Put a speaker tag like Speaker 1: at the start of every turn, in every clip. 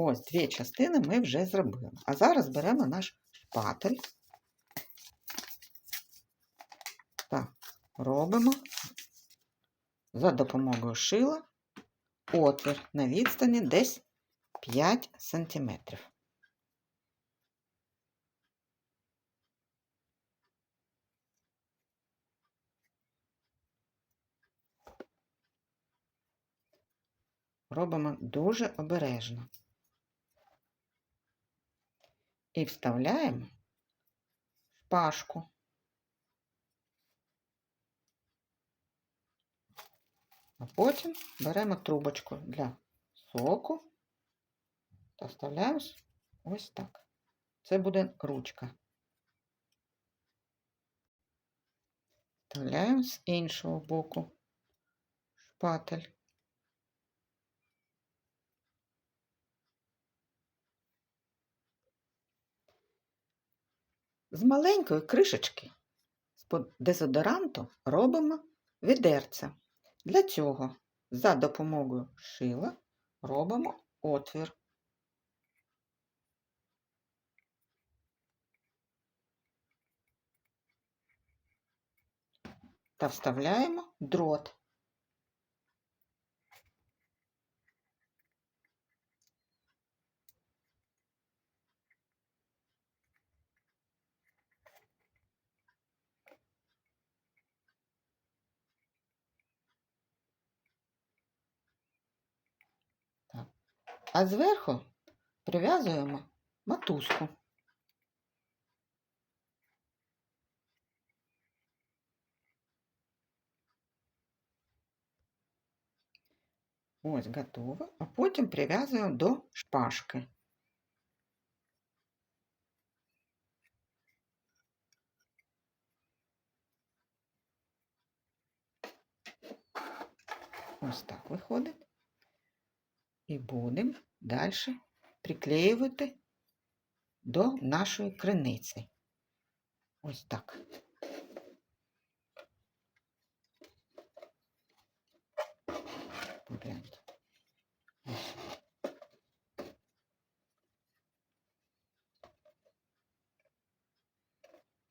Speaker 1: Ось дві частини ми вже зробили. А зараз беремо наш шпатель. Так, робимо за допомогою шила отвір на відстані десь 5 сантиметрів. Робимо дуже обережно. І вставляємо шпажку. А потім беремо трубочку для соку та вставляємо ось так. Це буде ручка. Вставляємо з іншого боку шпатель. З маленької кришечки з-под дезодоранту робимо відерце. Для цього за допомогою шила робимо отвір. Та вставляємо дрот. А зверху прив'язуємо матузку. Ось готово. А потім прив'язуємо до шпажки. Ось так виходить. І будемо далі приклеювати до нашої криниці. Ось так. Ось.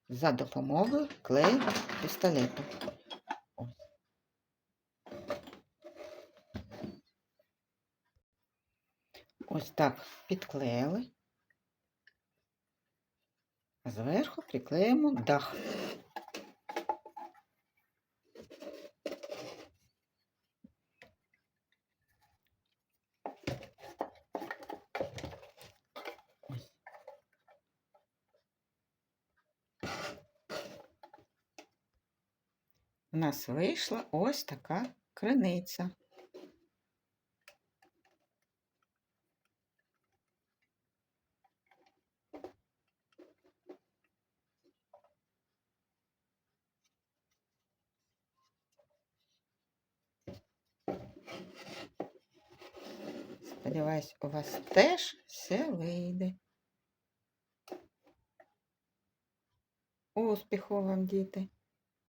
Speaker 1: За допомогою клею пістолету. Ось так підклеїли. А зверху приклеїмо дах. У нас вийшла ось така криниця. Сподіваюсь, у вас теж все вийде. Успіху вам, діти!